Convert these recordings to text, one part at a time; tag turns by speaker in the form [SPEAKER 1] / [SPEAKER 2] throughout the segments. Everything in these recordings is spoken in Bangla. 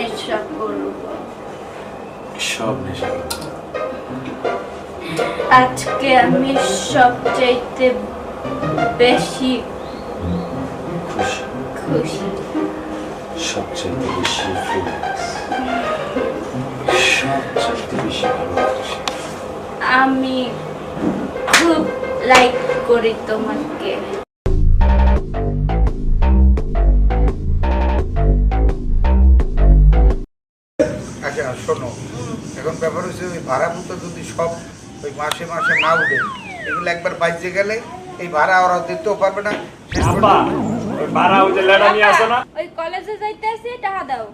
[SPEAKER 1] নেশা করব
[SPEAKER 2] সব নেশা
[SPEAKER 1] আজকে আমি সবচাইতে বেশি
[SPEAKER 2] খুশি।
[SPEAKER 1] খুশি
[SPEAKER 2] সবচেয়ে বেশি ফিলিংস বেশি ভালোবাসি।
[SPEAKER 1] আমি খুব লাইক করি তোমাকে।
[SPEAKER 3] শোনো। এখন ব্যাপার হচ্ছে ওই ভাড়া মতো যদি সব ওই মাসে মাসে না উঠে এগুলো একবার বাইচে গেলে এই ভাড়া ওরা দিতেও পারবে না। শেষ
[SPEAKER 4] ওই যে লেডা নিয়ে না?
[SPEAKER 1] ওই কলেজে যাইতে টাকা দাও।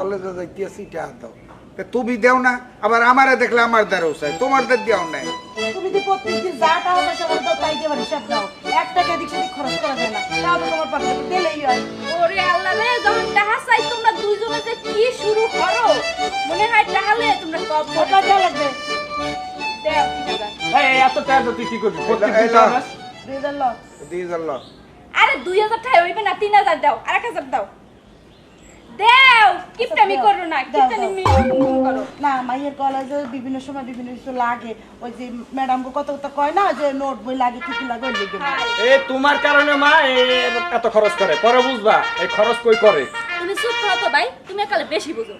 [SPEAKER 3] কলেজে যাইতে টাকা দাও। তুমি দেও না আবার আমারে দেখলে আমার দ্বারাও চাই তোমার দ্বার দেওয়া নাই।
[SPEAKER 5] তুমি যদি প্রত্যেকদিন যা টাকা পয়সা করে দাও তাই দেবার হিসাব দাও। এক টাকা এদিক সেদিক খরচ করা যায় না। তাহলে তোমার পাশে দিলেই হয়।
[SPEAKER 1] ওরে আল্লাহ রে কি শুরু করো। মনে হয় তাহলে তোমরা কব
[SPEAKER 5] ওটা যা লাগবে।
[SPEAKER 4] এই এত টাকা তো তুই কি করবি? প্রত্যেক দিন
[SPEAKER 5] হাজার লস
[SPEAKER 3] দিয়ে যাল
[SPEAKER 1] আরে দুই হাজার টাকা হইবে না তিন হাজার দাও আর এক হাজার দাও। দেও কিপটামি করো না কিপটামি করো
[SPEAKER 5] না মাইয়ের কলেজে বিভিন্ন সময় বিভিন্ন কিছু লাগে ওই যে ম্যাডাম কত কত কয় না যে নোট বই লাগে কি কি লাগে ওই লেগে
[SPEAKER 4] এ তোমার কারণে মা এত খরচ করে পরে বুঝবা এই খরচ কই করে?
[SPEAKER 1] তুমি চুপ থাকো তো ভাই তুমি একালে বেশি বুঝো।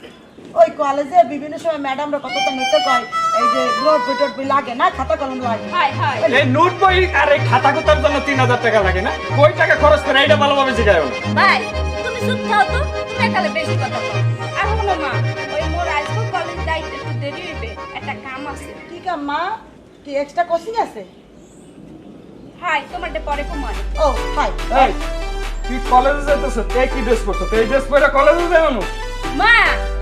[SPEAKER 5] ওই কলেজে বিভিন্ন সময় ম্যাডামরা কতটা নিতে কয় এই যে নোট বই টোট বই লাগে না খাতা কলম লাগে।
[SPEAKER 1] হাই হাই
[SPEAKER 4] এই নোট বই আর এই খাতা কুতার জন্য তিন হাজার টাকা লাগে না? কই টাকা খরচ করে এইটা ভালোভাবে জিগায়
[SPEAKER 1] ভাই তুমি চুপ থাকো তো। তুমি একালে বেশি কথা বলো আর হলো মা ওই মোর আজকে কলেজ যাইতে একটু দেরি হইবে। একটা কাম আছে।
[SPEAKER 5] ঠিক আছে মা? কি এক্সট্রা কোচিং আছে?
[SPEAKER 1] হাই তোমারটা পরে কমাই
[SPEAKER 5] ও হাই।
[SPEAKER 4] এই তুই কলেজে যাইতেছ এই কি ড্রেস পরছো এই ড্রেস পরে কলেজে মানুষ
[SPEAKER 1] মা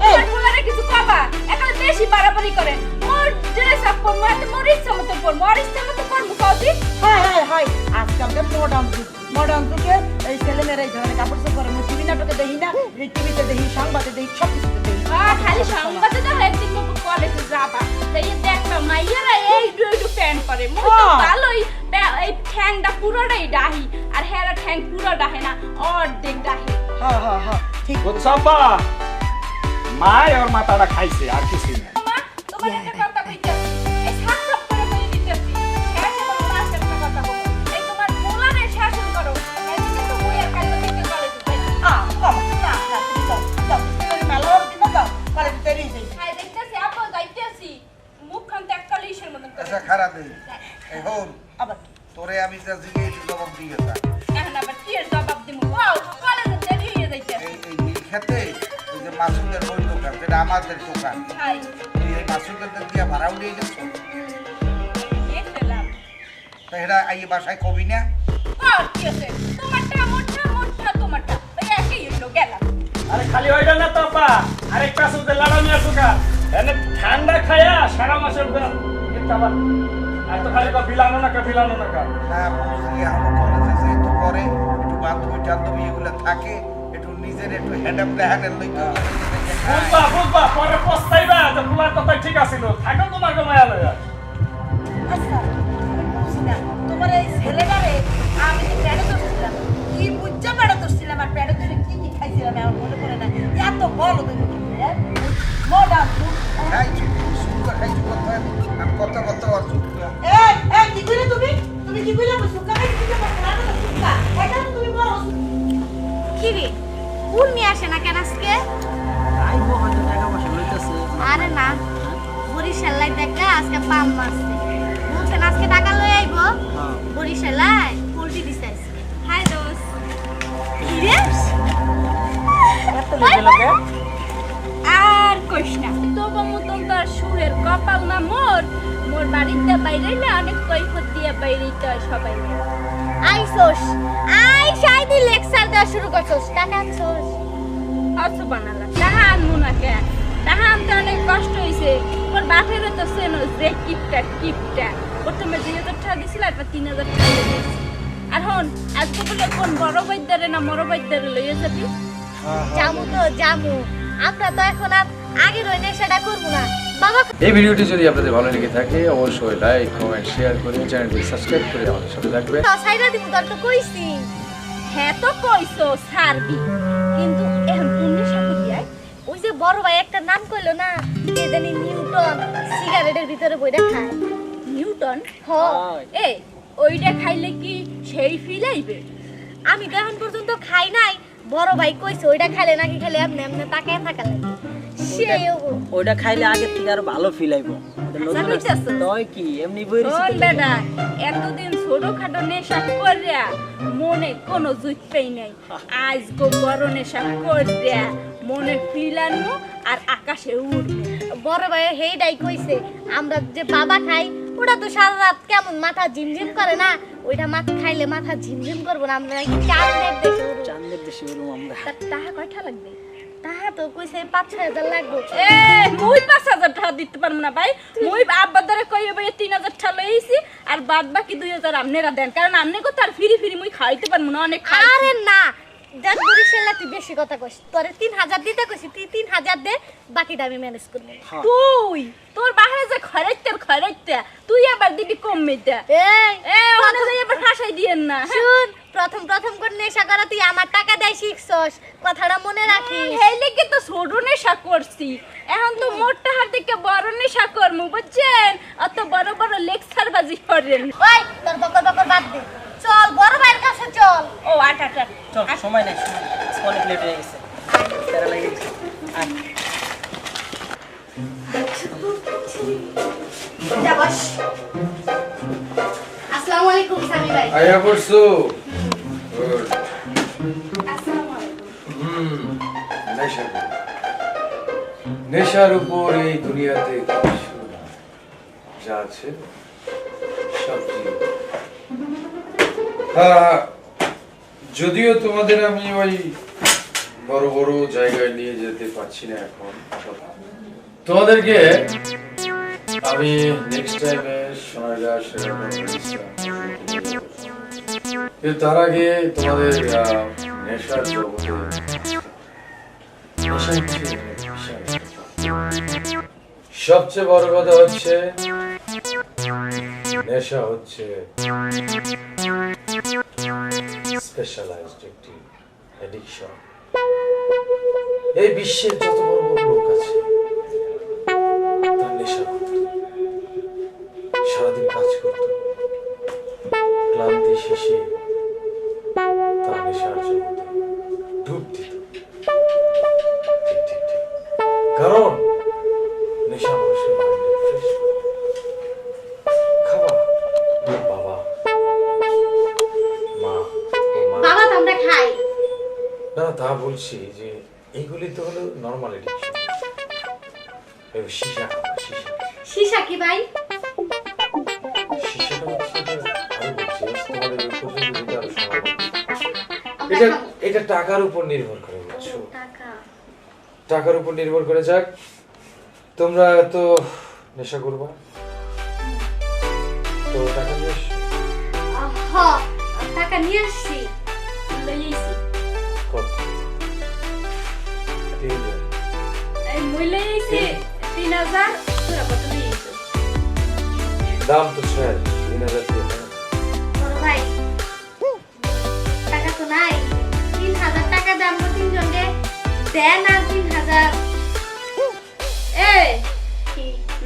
[SPEAKER 5] এই।
[SPEAKER 1] পোলারে কিছু কবা? একালে বেশি বাড়াবাড়ি করে। মোর ড্রেস আপ করব এত মোর ইচ্ছা মতো করব আর ইচ্ছা মতো করব কাউদি
[SPEAKER 5] হাই হাই হাই। আজকালকার মডার্ন যুগ। মডার্ন যুগে এই ছেলেমেয়েরা এই ধরনের কাপড় চোপড় দেখি টিভিতে দেখি সংবাদে দেখি সব কিছুতে দেখি
[SPEAKER 1] খালি সংবাদে তো একদিন কলেজে যাবা। তাই দেখবা মাইয়ারা এই ডু প্যান্ট করে। মোর তো
[SPEAKER 5] হ্যাঁ।
[SPEAKER 1] ভালোই এই ঠ্যাংটা পুরোটাই ডাহি আর হেরা ঠ্যাং পুরো ডাহে না অর্ধেক ডাহে।
[SPEAKER 5] হ্যাঁ হ্যাঁ হ্যাঁ ঠিক।
[SPEAKER 4] বুঝছ মা ওর মাথাটা খাইছে আর কিছুই
[SPEAKER 1] তা এরা
[SPEAKER 3] এই বাসায় কবি না।
[SPEAKER 1] আর কি আছে? তোমারটা মোটা মোটা তোমারটা। ওই একই হইল গেলাম।
[SPEAKER 4] আরে খালি ওইটা না তো এনে ঠান্ডা খায়া সারা মাসের বেলা কিন্তু আবার খালি কা বিলানো না কা বিলানো না কা
[SPEAKER 3] না বুঝলি এখন কলেজে একটু বান্ধবী টান্ধবী এগুলো থাকে একটু নিজের একটু হ্যান্ড আপ হ্যান্ডেল লইতে
[SPEAKER 4] বুঝবা বুঝবা পরে পস্তাইবা যে ফুলার কথা ঠিক আছিল। থাকো তোমার মায়া লয়া।
[SPEAKER 5] আর
[SPEAKER 1] কইস না তবু মতন তার সুরের কপাল না মোর। মোর বাড়িতে বাইরে না অনেক কৈফত দিয়ে বাইরেতে সবাই
[SPEAKER 6] আইসোস আই সাইদি লেকচার দেওয়া শুরু করছস টাকা আনছোস।
[SPEAKER 1] অর্থ বানালা তাহা আনমু না কে? তাহা আনতে অনেক কষ্ট হয়েছে মোর বাপেরও তো সেন যে কিপটা কিপটা। প্রথমে দুই হাজার টাকা দিছিল তিন হাজার টাকা আর হন আজকে বলে কোন বড় বৈদ্যারে না বড় বৈদ্যারে লইয়া যাবি?
[SPEAKER 6] জামু তো জামু। আমরা তো এখন আর আগের ওই নেশাটা করব না। বাবা
[SPEAKER 2] এই ভিডিওটি যদি আপনাদের ভালো লেগে থাকে অবশ্যই লাইক কমেন্ট শেয়ার করে চ্যানেলটি সাবস্ক্রাইব করে আমাদের সাথে থাকবেন।
[SPEAKER 6] তো সাইডা দিব তোর তো কইছি।
[SPEAKER 1] হ্যাঁ তো কইছো সারবি কিন্তু এখন কোন নেশা করি
[SPEAKER 6] বড় ভাই একটা নাম কইলো না কে জানি নিউটন সিগারেটের ভিতরে বইটা খায়।
[SPEAKER 1] নিউটন?
[SPEAKER 6] হ।
[SPEAKER 1] এ ওইটা খাইলে কি সেই ফিল আইবে?
[SPEAKER 6] আমি তো এখন পর্যন্ত খাই বড় ভাই কইছে ওইটা খাইলে নাকি খাইলে এমনি এমনি তাকায় থাকা লাগে? সেই
[SPEAKER 7] ওইটা খাইলে আগের থেকে আরও ভালো ফিল আইবো। আসছে। তয় কি এমনি বই
[SPEAKER 1] শোন বেটা এতদিন ছোটখাটো নেশা করিয়া মনে কোনো জুটবেই নাই। আজ গো বড় নেশা করিয়া মনে ফিল আনব আর আকাশে উঠবে
[SPEAKER 6] বড় ভাই হেইডাই কইছে আমরা যে বাবা খাই ওটা তো সারা রাত কেমন মাথা ঝিমঝিম করে না? ওইটা মাথা খাইলে মাথা ঝিমঝিম করব না আমরা নাকি চাঁদের উঠবো।
[SPEAKER 7] চান্দের দেশে ওরম আমরা।
[SPEAKER 1] তা তাহা কয়টা লাগবে?
[SPEAKER 6] তাহা তো কইছে পাঁচ ছয় হাজার লাগবে।
[SPEAKER 1] এ মুই পাঁচ হাজার টাকা দিতে পারব না ভাই। মুই আব্বার দ্বারা কই ভাই তিন হাজার টাকা লইছি আর বাদ বাকি দুই হাজার আপনারা দেন। কারণ আপনি কো আর ফিরি ফিরি মুই খাইতে পারব না অনেক
[SPEAKER 6] আরে না দেখ বরিশাল্লা তুই বেশি কথা কইস। তোরে তিন হাজার দিতে কইছি তুই তিন হাজার দে বাকিটা আমি ম্যানেজ করব
[SPEAKER 1] তুই তোর বাহিরে যে খরাইতে খরাইতে তুই আবার দিবি কমিতে
[SPEAKER 6] এই
[SPEAKER 1] এ ওখানে যাই আবার ফাঁসাই দিয়েন না?
[SPEAKER 6] শুন প্রথম প্রথম করে নেশা করা তুই আমার টাকা দেয় শিখছস। কথাটা মনে রাখিস।
[SPEAKER 1] এই লেগে তো ছোট নেশা করছি। এখন তো মোটা হাত থেকে বড় নেশা করমু বুঝছেন? অত বড় বড় লেকচার বাজি করেন।
[SPEAKER 6] ওই তোর বকর বকর বাদ দে। চল বড় চল।
[SPEAKER 1] ও আট আট আট।
[SPEAKER 7] চল সময় নাই। অনেক লেট হয়ে গেছে। প্যারা লেগে গেছে। আয়।
[SPEAKER 6] যা বস। আসসালামু আলাইকুম সামি ভাই।
[SPEAKER 2] আয়া করছ?
[SPEAKER 6] আসসালামু আলাইকুম।
[SPEAKER 2] হুম নেশা নেশার উপর এই দুনিয়াতে কিছু না। যা আছে সব হ্যাঁ, যদিও তোমাদের আমি ওই বড় বড় জায়গায় নিয়ে যেতে পারছি না এখন। তোমাদেরকে আমি নেক্সট টাইমে সোনারগাঁ কিন্তু তার আগে তোমাদের নেশার। সবচেয়ে বড় কথা হচ্ছে, নেশা হচ্ছে। স্পেশালাইজড একটি অ্যাডিকশন এই বিশ্বের যত বড় বড় লোক আছে সারাদিন কাজ করত। ক্লান্তি শেষে
[SPEAKER 6] তা
[SPEAKER 2] বলছি যে এইগুলি তো হলো নর্মাল এডিকশন সীসা খাওয়া, সীসা।
[SPEAKER 6] সীসা কি ভাই?
[SPEAKER 2] সীসাটা। এটা এটা টাকার উপর নির্ভর করে বুঝছ টাকার উপর নির্ভর করে যাক। তোমরা তো নেশা করবা। তো টাকা নিয়ে।
[SPEAKER 6] টাকা নিয়ে আসছি।
[SPEAKER 2] তিন হাজার
[SPEAKER 1] তোরা কত
[SPEAKER 2] দাম তো হাজার তিন হাজার দিয়ে না।
[SPEAKER 6] বড় ভাই টাকা তো নাই তিন হাজার টাকা দাম তো তিনজনকে দেন আর তিন হাজার
[SPEAKER 1] এ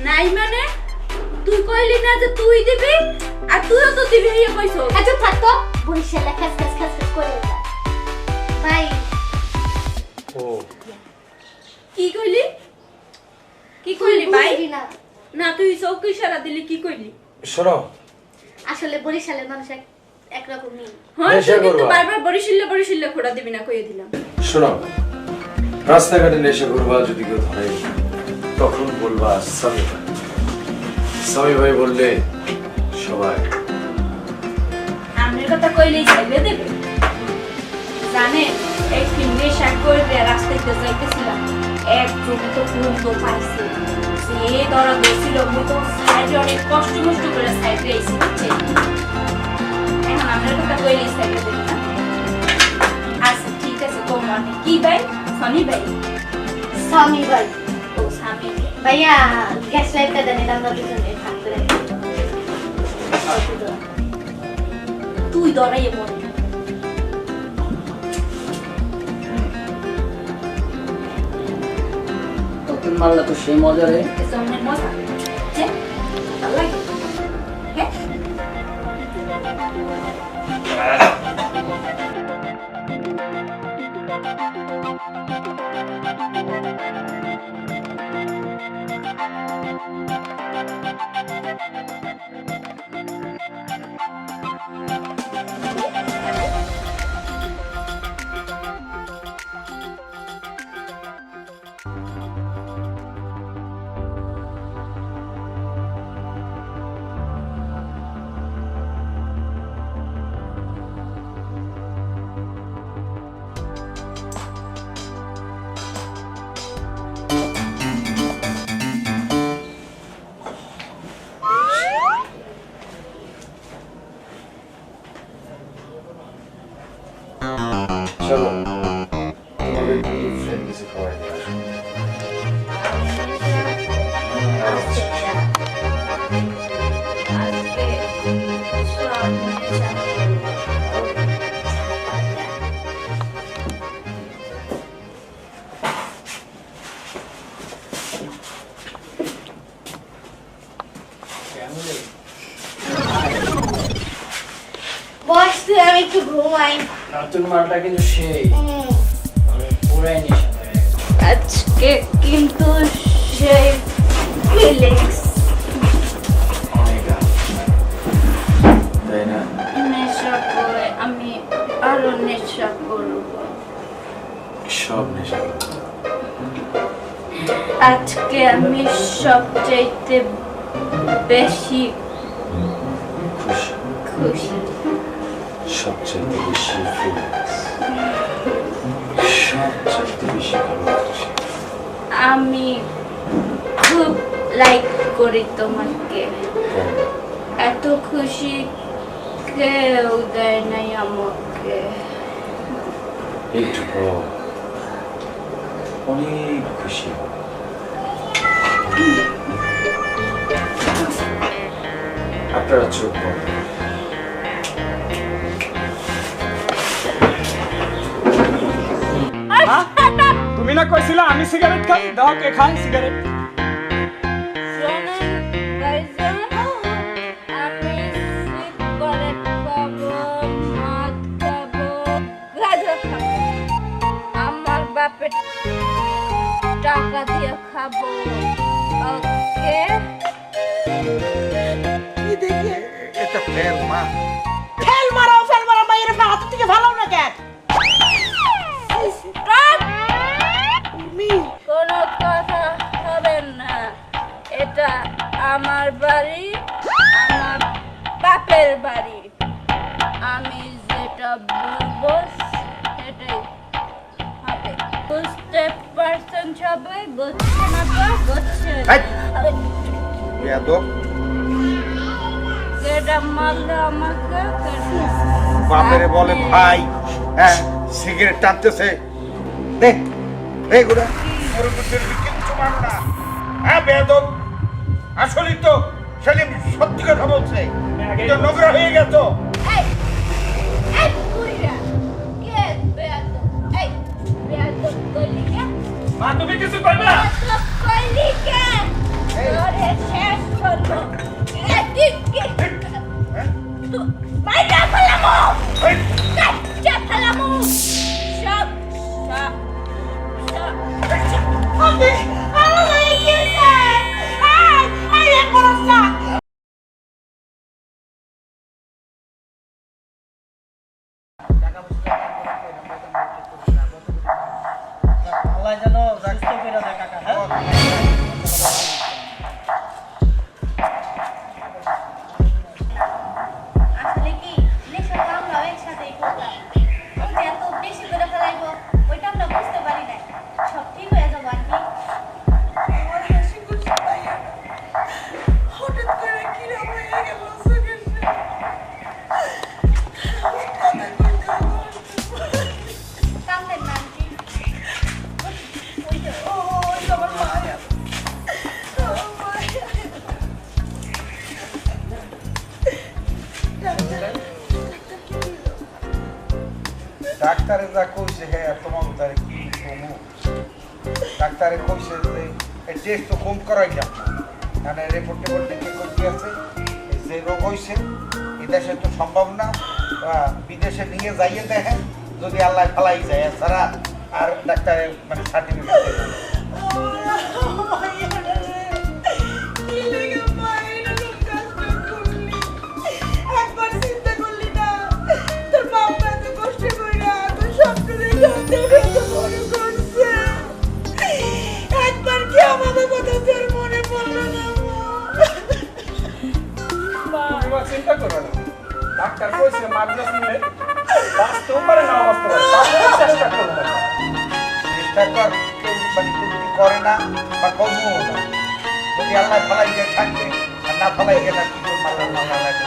[SPEAKER 1] নাই মানে তুই কইলি না যে তুই দিবি আর তুইও তো দিবি ইয়ে কইছো
[SPEAKER 6] আচ্ছা থাকতো বরিশালে খাস
[SPEAKER 1] কি কইলি ভাই?
[SPEAKER 6] না।
[SPEAKER 1] তুই চৌকি সারা দিলি কি কইলি?
[SPEAKER 2] শোনো।
[SPEAKER 6] আসলে বরিশালের মানুষ এক একরকমই
[SPEAKER 1] হ্যাঁ কিন্তু বারবার বরিশিল্লে বরিশিল্লে খোড়া দিবি না কইয়ে দিলাম।
[SPEAKER 2] শোনো রাস্তাঘাটে নেশা করবা যদি কেউ ধরে তখন বলবা স্বামী ভাই। স্বামী ভাই বললে সবাই
[SPEAKER 1] আমনের কথা কইলেই চাইবে দেবে। জমি তো পর্যন্ত পাইছে সাইডে অনেক কষ্ট করে সাইডে আইছি আমনের কথা না আচ্ছা ঠিক আছে তোমার কি ভাই সনি ভাই
[SPEAKER 6] স্বামী ভাই
[SPEAKER 1] ও
[SPEAKER 6] ভাইয়া গ্যাস লাইটটা আমরা
[SPEAKER 1] তুই দরাইয়ে মন
[SPEAKER 7] মারলে তো সেই মজা রে
[SPEAKER 1] মজা
[SPEAKER 7] নতুন মালটা কিন্তু সেই। মানে পুরাই নেশা
[SPEAKER 1] আজকে কিন্তু সেই ফিলিংস নেশা করে আমি আরও নেশা করব।
[SPEAKER 2] সব নেশা
[SPEAKER 1] আজকে আমি সবচাইতে বেশি আমি খুব লাইক করি তোমাকে। এত খুশি কেউ দেয় নাই আমাকে।
[SPEAKER 2] অনেক খুশি। আপনারা চোখ বন্ধ।
[SPEAKER 4] তুমি না কইছিলা আমি সিগারেট খাই দাও কে খাই সিগারেট
[SPEAKER 1] বাপের টাকা দিয়ে খাব ওকে
[SPEAKER 5] কি দেখি?
[SPEAKER 3] এটা ফেল মা।
[SPEAKER 1] বাড়ি আমার বাপের বাড়ি। আমি যেটা বলব সেটাই হবে। বুঝতে পারছেন সবাই? বুঝছে না তো বুঝছে যেটা মারলে আমাকে কেটে
[SPEAKER 3] বলে ভাই হ্যাঁ সিগারেট টানতেছে। দে এই গুড়া মুরব্বীদের মানো না। হ্যাঁ আসলেই তো সেলিম সত্যি কথা বলছে। নোংরা হয়ে গেছো।
[SPEAKER 7] আল্লাহ যেন সুস্থ করে দেয় কাকা হ্যাঁ
[SPEAKER 3] ডাক্তারে কইছে যে টেস্ট তো কম করাই না কারণ রিপোর্ট টেপোর্ট দেখে করতে আছে যে রোগ হয়েছে এদেশে তো সম্ভব না বিদেশে নিয়ে যাইয়ে দেখেন, যদি আল্লাহ ফালাই যায়, এছাড়া আর ডাক্তারের মানে সার্টিফিকেট
[SPEAKER 4] ডাক্তার কইছে মাদ্রাস নিলে বাঁচতেও পারে না বাঁচতে পারে। তারপরেও চেষ্টা করব
[SPEAKER 3] চেষ্টা কর, কেউ মানে ত্রুটি করে না বা কমও না। যদি আল্লাহ ফালাই দিয়ে থাকবে আর না ফালাই গেলে কি করে আল্লাহ মামলা লাগবে